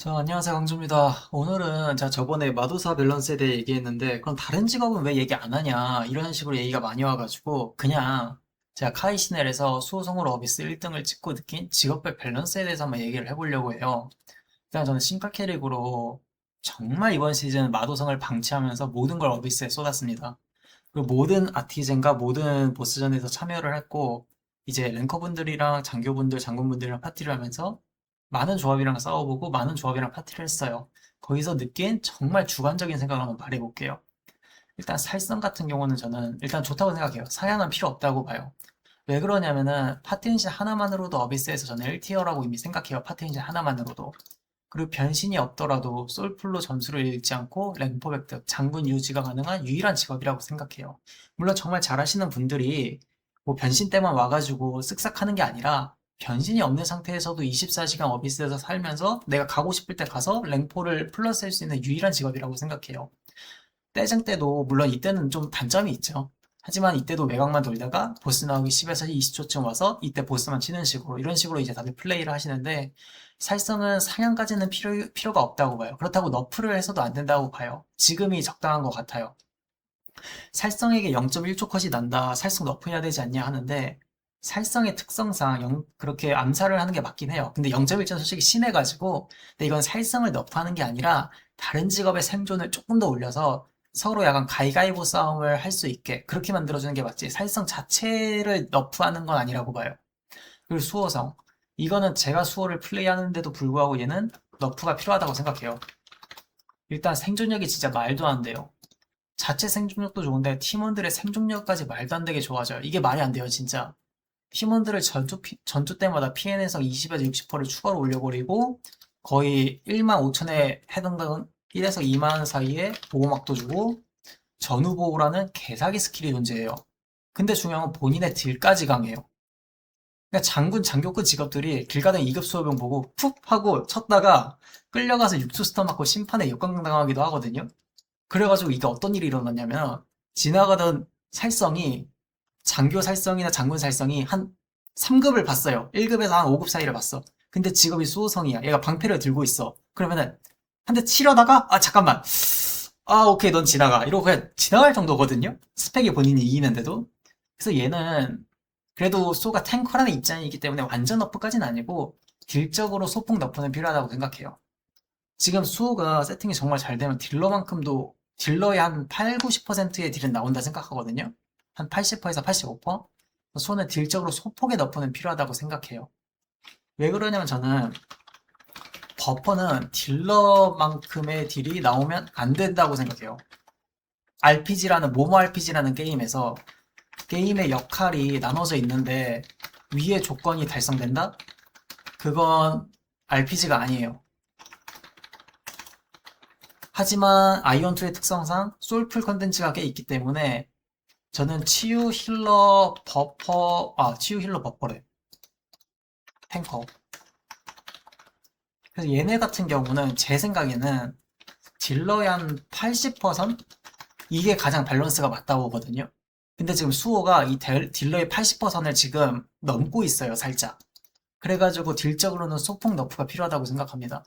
자, 안녕하세요. 강주입니다. 오늘은 제가 저번에 마도사 밸런스에 대해 얘기했는데, 그럼 다른 직업은 왜 얘기 안 하냐, 이런 식으로 얘기가 많이 와가지고, 그냥 제가 카이시넬에서 수호성으로 어비스 1등을 찍고 느낀 직업별 밸런스에 대해서 한번 얘기를 해보려고 해요. 일단 저는 신카 캐릭으로 정말 이번 시즌 마도성을 방치하면서 모든 걸 어비스에 쏟았습니다. 그리고 모든 아티젠과 모든 보스전에서 참여를 했고, 이제 랭커분들이랑 장교분들, 장군분들이랑 파티를 하면서 많은 조합이랑 싸워보고 많은 조합이랑 파티를 했어요. 거기서 느낀 정말 주관적인 생각을 한번 말해볼게요. 일단 살성 같은 경우는 저는 일단 좋다고 생각해요. 사양은 필요 없다고 봐요. 왜 그러냐면은 파티인신 하나만으로도 어비스에서 저는 1티어라고 이미 생각해요. 파티인신 하나만으로도. 그리고 변신이 없더라도 솔플로 점수를 잃지 않고 랭포 획득, 장군 유지가 가능한 유일한 직업이라고 생각해요. 물론 정말 잘하시는 분들이 뭐 변신 때만 와가지고 쓱싹 하는 게 아니라 변신이 없는 상태에서도 24시간 어비스에서 살면서 내가 가고 싶을 때 가서 랭포를 플러스 할 수 있는 유일한 직업이라고 생각해요. 떼쟁 때도 물론 이때는 좀 단점이 있죠. 하지만 이때도 외곽만 돌다가 보스 나오기 10에서 20초쯤 와서 이때 보스만 치는 식으로 이런 식으로 이제 다들 플레이를 하시는데 살성은 사냥까지는 필요, 필요가 없다고 봐요. 그렇다고 너프를 해서도 안 된다고 봐요. 지금이 적당한 것 같아요. 살성에게 0.1초 컷이 난다. 살성 너프해야 되지 않냐 하는데 살성의 특성상 영- 그렇게 암살을 하는 게 맞긴 해요. 근데 0.1점 솔직히 심해가지고 근데 이건 살성을 너프하는 게 아니라 다른 직업의 생존을 조금 더 올려서 서로 약간 가위가위보 싸움을 할 수 있게 그렇게 만들어주는 게 맞지 살성 자체를 너프하는 건 아니라고 봐요. 그리고 수호성 이거는 제가 수호를 플레이하는데도 불구하고 얘는 너프가 필요하다고 생각해요. 일단 생존력이 진짜 말도 안 돼요. 자체 생존력도 좋은데 팀원들의 생존력까지 말도 안 되게 좋아져요. 이게 말이 안 돼요, 진짜. 팀원들을 전투, 피- 전투 때마다 PN에서 20에서 60%를 추가로 올려버리고 거의 1만 5천에 해당되는 1에서 2만 사이에 보호막도 주고 전후보호라는 개사기 스킬이 존재해요. 근데 중요한 건 본인의 딜까지 강해요. 그러니까 장군, 장교급 직업들이 길 가던 2급 수호병 보고 푹 하고 쳤다가 끌려가서 6초 스턴 맞고 심판에 역광당하기도 하거든요. 그래가지고 이게 어떤 일이 일어났냐면 지나가던 살성이 장교 살성이나 장군 살성이 한 3급을 봤어요. 1급에서 한 5급 사이를 봤어. 근데 직업이 수호성이야. 얘가 방패를 들고 있어. 그러면은 한 대 치려다가 아 잠깐만. 아 오케이 넌 지나가. 이러고 그냥 지나갈 정도거든요. 스펙이 본인이 이기는데도. 그래서 얘는 그래도 수호가 탱커라는 입장이기 때문에 완전 너프까지는 아니고 딜적으로 소폭 너프는 필요하다고 생각해요. 지금 수호가 세팅이 정말 잘 되면 딜러만큼도 딜러의 한 8, 90%의 딜은 나온다 생각하거든요. 한 80%에서 85%? 수호는 딜적으로 소폭의 너프는 필요하다고 생각해요. 왜 그러냐면 저는 버퍼는 딜러만큼의 딜이 나오면 안 된다고 생각해요. RPG라는 모모 RPG라는 게임에서 게임의 역할이 나눠져 있는데 위의 조건이 달성된다? 그건 RPG가 아니에요. 하지만 아이언2의 특성상 솔풀 컨텐츠가 꽤 있기 때문에 저는 치유 힐러 버퍼, 아, 치유 힐러 버퍼래. 탱커. 그래서 얘네 같은 경우는 제 생각에는 딜러의 한 80%? 이게 가장 밸런스가 맞다고 보거든요. 근데 지금 수호가 이 델- 딜러의 80%를 지금 넘고 있어요, 살짝. 그래가지고 딜적으로는 소폭 너프가 필요하다고 생각합니다.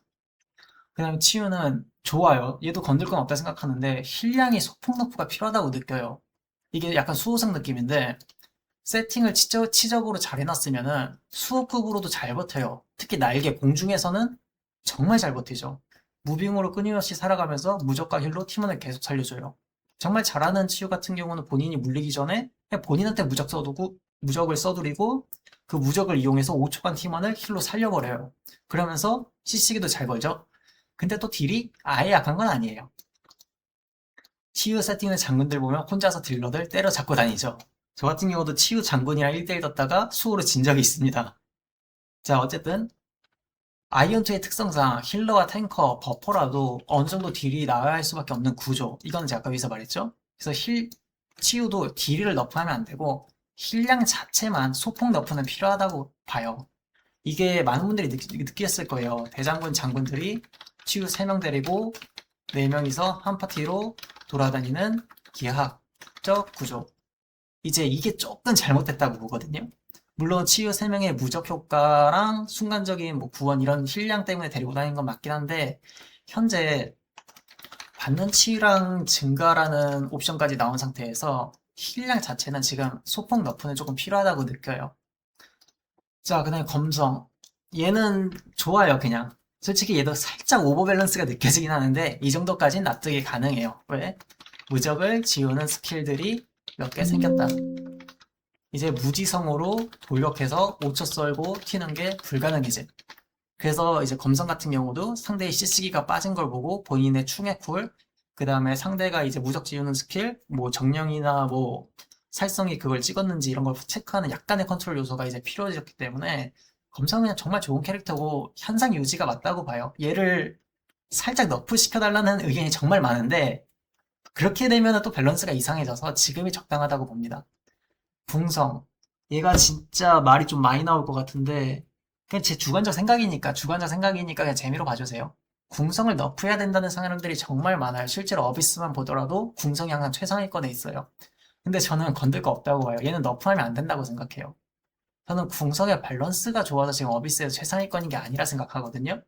그 다음에 치유는 좋아요. 얘도 건들 건 없다 생각하는데 힐량이 소폭 너프가 필요하다고 느껴요. 이게 약간 수호성 느낌인데 세팅을 치적, 치적으로 잘 해놨으면은 수호급으로도 잘 버텨요. 특히 날개 공중에서는 정말 잘 버티죠. 무빙으로 끊임없이 살아가면서 무적과 힐로 팀원을 계속 살려줘요. 정말 잘하는 치유 같은 경우는 본인이 물리기 전에 본인한테 무적 써두고 무적을 써두리고 그 무적을 이용해서 5초간 팀원을 힐로 살려버려요. 그러면서 CC기도 잘 걸죠. 근데 또 딜이 아예 약한 건 아니에요. 치유 세팅의 장군들 보면 혼자서 딜러들 때려잡고 다니죠. 저 같은 경우도 치유 장군이랑 1대1 떴다가 수호로 진 적이 있습니다. 자, 어쨌든 아이언2의 특성상 힐러와 탱커, 버퍼라도 어느 정도 딜이 나와야 할 수밖에 없는 구조. 이건 제가 아까 위에서 말했죠. 그래서 힐, 치유도 딜을 너프하면 안 되고 힐량 자체만 소폭 너프는 필요하다고 봐요. 이게 많은 분들이 느, 느꼈을 거예요. 대장군, 장군들이 치유 3명 데리고 4명이서 한 파티로 돌아다니는 기하학적 구조. 이제 이게 조금 잘못됐다고 보거든요. 물론 치유 3명의 무적 효과랑 순간적인 뭐 구원 이런 힐량 때문에 데리고 다니는 건 맞긴 한데 현재 받는 치유량 증가라는 옵션까지 나온 상태에서 힐량 자체는 지금 소폭 너프는 조금 필요하다고 느껴요. 자, 그 다음에 검성. 얘는 좋아요, 그냥. 솔직히 얘도 살짝 오버밸런스가 느껴지긴 하는데 이 정도까지는 납득이 가능해요. 왜? 무적을 지우는 스킬들이 몇 개 생겼다. 이제 무지성으로 돌격해서 5초 썰고 튀는 게 불가능해짐. 그래서 이제 검성 같은 경우도 상대의 CC기가 빠진 걸 보고 본인의 충의 쿨, 그 다음에 상대가 이제 무적 지우는 스킬, 뭐 정령이나 뭐 살성이 그걸 찍었는지 이런 걸 체크하는 약간의 컨트롤 요소가 이제 필요해졌기 때문에 검성은 정말 좋은 캐릭터고 현상 유지가 맞다고 봐요. 얘를 살짝 너프 시켜달라는 의견이 정말 많은데 그렇게 되면 또 밸런스가 이상해져서 지금이 적당하다고 봅니다. 궁성. 얘가 진짜 말이 좀 많이 나올 것 같은데 그냥 제 주관적 생각이니까 주관적 생각이니까 그냥 재미로 봐주세요. 궁성을 너프해야 된다는 사람들이 정말 많아요. 실제로 어비스만 보더라도 궁성이 항상 최상위권에 있어요. 근데 저는 건들 거 없다고 봐요. 얘는 너프하면 안 된다고 생각해요. 저는 궁성의 밸런스가 좋아서 지금 어비스에서 최상위권인 게 아니라 생각하거든요.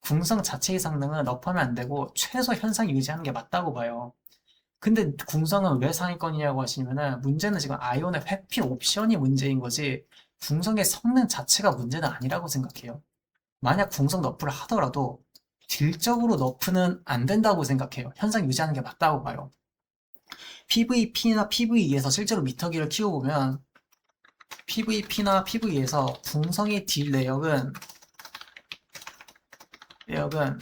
궁성 자체의 성능은 너프하면 안 되고 최소 현상 유지하는 게 맞다고 봐요. 근데 궁성은 왜 상위권이냐고 하시면은 문제는 지금 아이온의 회피 옵션이 문제인 거지 궁성의 성능 자체가 문제는 아니라고 생각해요. 만약 궁성 너프를 하더라도 딜적으로 너프는 안 된다고 생각해요. 현상 유지하는 게 맞다고 봐요. PVP나 PVE에서 실제로 미터기를 키워보면 PVP나 PVE에서 궁성의 딜 내역은 내역은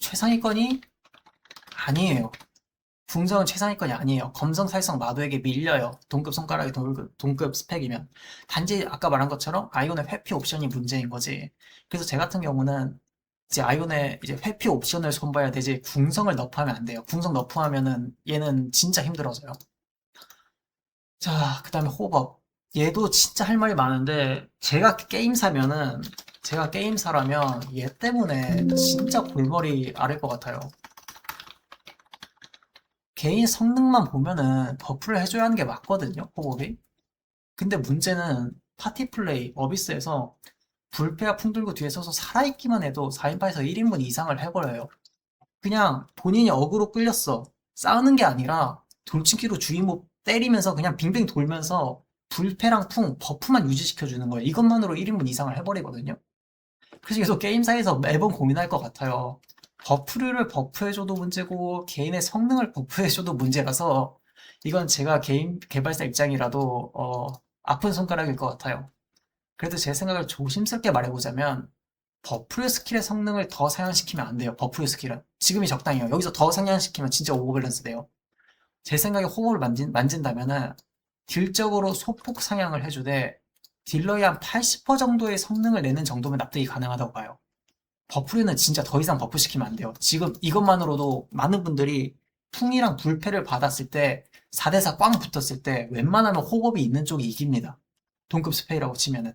최상위권이 아니에요. 궁성은 최상위권이 아니에요. 검성, 살성, 마도에게 밀려요. 동급 손가락이 동급, 동급 스펙이면. 단지 아까 말한 것처럼 아이온의 회피 옵션이 문제인 거지. 그래서 제 같은 경우는 이제 아이온의 이제 회피 옵션을 손봐야 되지 궁성을 너프하면 안 돼요. 궁성 너프하면은 얘는 진짜 힘들어져요. 자, 그 다음에 호법. 얘도 진짜 할 말이 많은데 제가 게임 사면은 제가 게임 사라면 얘 때문에 진짜 골머리 앓을 것 같아요. 개인 성능만 보면은 버프를 해줘야 하는 게 맞거든요, 호법이. 근데 문제는 파티 플레이, 어비스에서 불패와 풍들고 뒤에 서서 살아있기만 해도 4인파에서 1인분 이상을 해버려요. 그냥 본인이 어그로 끌렸어. 싸우는 게 아니라 돌진기로 주인공 때리면서 그냥 빙빙 돌면서 불패랑 풍, 버프만 유지시켜주는 거예요. 이것만으로 1인분 이상을 해버리거든요. 그래서 계속 게임사에서 매번 고민할 것 같아요. 버프를 버프해줘도 문제고 개인의 성능을 버프해줘도 문제라서 이건 제가 개인 개발사 입장이라도 어, 아픈 손가락일 것 같아요. 그래도 제 생각을 조심스럽게 말해보자면 버프의 스킬의 성능을 더 상향시키면 안 돼요. 버프의 스킬은 지금이 적당해요. 여기서 더 상향시키면 진짜 오버밸런스 돼요. 제 생각에 호흡을 만진, 만진다면은 딜적으로 소폭 상향을 해주되 딜러의 한 80% 정도의 성능을 내는 정도면 납득이 가능하다고 봐요. 버프류는 진짜 더 이상 버프 시키면 안 돼요. 지금 이것만으로도 많은 분들이 풍이랑 불패를 받았을 때 4대4 꽝 붙었을 때 웬만하면 호흡이 있는 쪽이 이깁니다. 동급 스페이라고 치면은.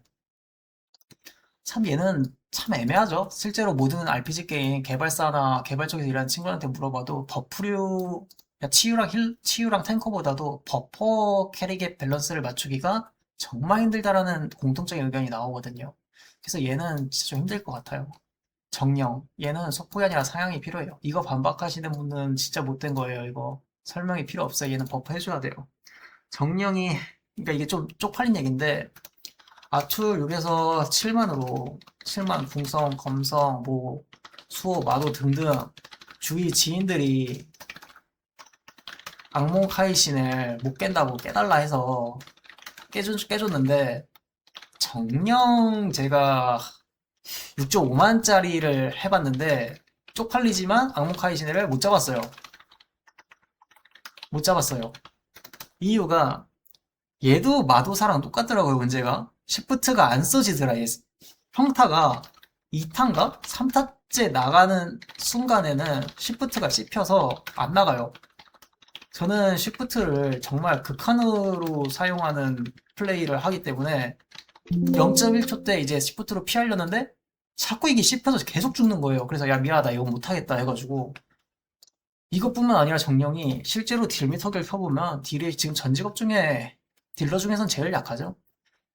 참 얘는 참 애매하죠. 실제로 모든 RPG 게임 개발사나 개발 쪽에서 일하는 친구한테 물어봐도 버프류 치유랑 힐, 치유랑 탱커보다도 버퍼 캐릭의 밸런스를 맞추기가 정말 힘들다라는 공통적인 의견이 나오거든요. 그래서 얘는 진짜 좀 힘들 것 같아요. 정령. 얘는 속폭이 아니라 사양이 필요해요. 이거 반박하시는 분은 진짜 못된 거예요. 이거 설명이 필요 없어요. 얘는 버프 해줘야 돼요. 정령이, 그러니까 이게 좀 쪽팔린 얘기인데, 아툴 6에서 7만으로, 7만 궁성, 검성, 뭐, 수호, 마도 등등, 주위 지인들이 악몽 카이신을 못 깬다고 깨달라 해서 깨줬, 깨줬는데, 정령 제가 6.5만짜리를 해봤는데 쪽팔리지만 악몽 카이신을 못 잡았어요. 못 잡았어요. 이유가 얘도 마도사랑 똑같더라고요 문제가 시프트가 안 써지더라 얘 평타가 2타인가? 3타째 나가는 순간에는 시프트가 씹혀서 안 나가요. 저는 시프트를 정말 극한으로 사용하는 플레이를 하기 때문에 0.1초 때 이제 시프트로 피하려는데 자꾸 이게 씹혀서 계속 죽는 거예요. 그래서 야 미안하다 이거 못하겠다 해가지고 이것뿐만 아니라 정령이 실제로 딜미터기를 켜보면 딜이 지금 전 직업 중에 딜러 중에선 제일 약하죠.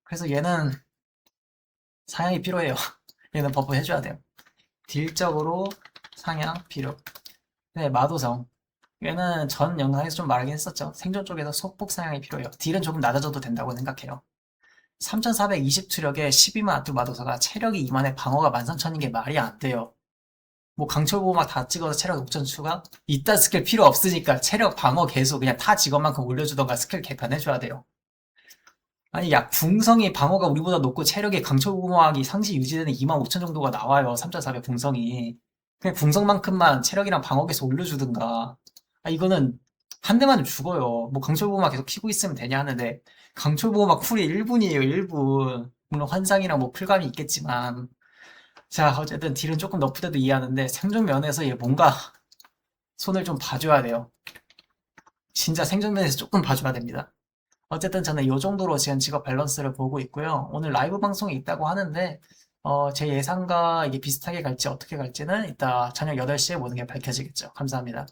그래서 얘는 상향이 필요해요. 얘는 버프 해줘야 돼요. 딜적으로 상향 필요. 네, 마도성. 얘는 전 영상에서 좀 말하긴 했었죠. 생존 쪽에서 소폭 상향이 필요해요. 딜은 조금 낮아져도 된다고 생각해요. 3420 추력에 12만 아투 마도사가 체력이 2만에 방어가 13,000인 게 말이 안 돼요. 뭐 강철 보호 막 다 찍어서 체력 6천 추가? 이딴 스킬 필요 없으니까 체력 방어 계속 그냥 타 직업만큼 올려주던가 스킬 개편해줘야 돼요. 아니 야 궁성이 방어가 우리보다 높고 체력이 강철 보호막이 상시 유지되는 2만 5천 정도가 나와요. 3400 궁성이. 그냥 궁성만큼만 체력이랑 방어 계속 올려주든가. 아 이거는 한 대만 죽어요. 뭐 강철 보호막 계속 키고 있으면 되냐 하는데 강철 보호막 쿨이 1분이에요. 1분. 물론 환상이랑 뭐 풀감이 있겠지만 자, 어쨌든 딜은 조금 너프돼도 이해하는데 생존 면에서 얘 뭔가 손을 좀 봐줘야 돼요. 진짜 생존 면에서 조금 봐줘야 됩니다. 어쨌든 저는 이 정도로 지금 직업 밸런스를 보고 있고요. 오늘 라이브 방송이 있다고 하는데 어, 제 예상과 이게 비슷하게 갈지 어떻게 갈지는 이따 저녁 8시에 모든 게 밝혀지겠죠. 감사합니다.